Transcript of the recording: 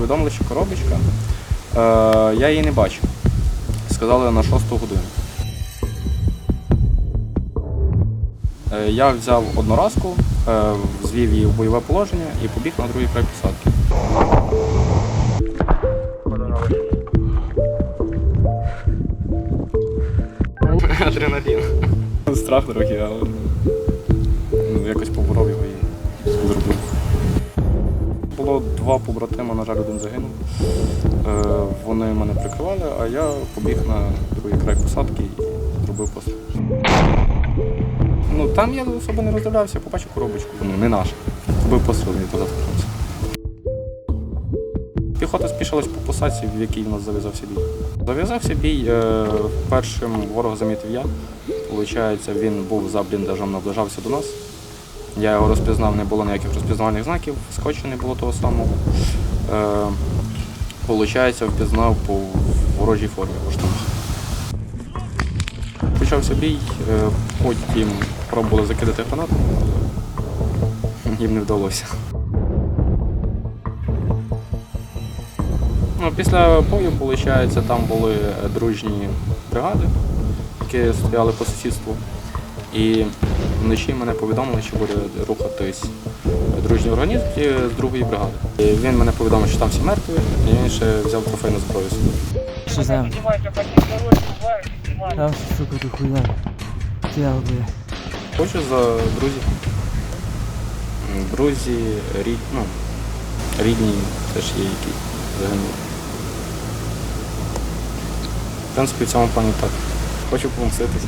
повідомили, що коробочка. Е, я її не бачив. Сказали на 6 годину. Е, Я взяв одноразку, е, звів її в бойове положення і побіг на другий край посадки. Адреналін. Страх трохи, але ну, якось поборов його і зробив. Було два побратима, на жаль, один загинув. Е, вони мене прикривали, а я побіг на другий край посадки і зробив посадку. Ну там я особо не роздивлявся, побачив коробочку, ну не наша. Зробив постріл і позад вернувся. Піхота спішилась по посадці, в якій в нас зав'язався бій. Зав'язався бій, е, першим ворог замітив я. Получається, він був за бліндажем, наближався до нас. Я його розпізнав, не було ніяких розпізнавальних знаків, скотчу не було того самого. Е, Получається, впізнав по ворожій формі по штанах. Почався бій, е, потім пробували закидати гранату, але їм не вдалося. Ну, після бою, виходить, там були дружні бригади, які стояли по сусідству. І вночі мене повідомили, що буде рухатись дружній організм з другої бригади. І він мене повідомив, що там всі мертві, і він ще взяв трофейну зброю собі. Що знаю? Там, сука, до хуя. Тіло, бля. Хочу за друзів. Друзі, рід, ну, рідні теж є, які загинули. В принципі, в цьому плані так. Хочу помститись.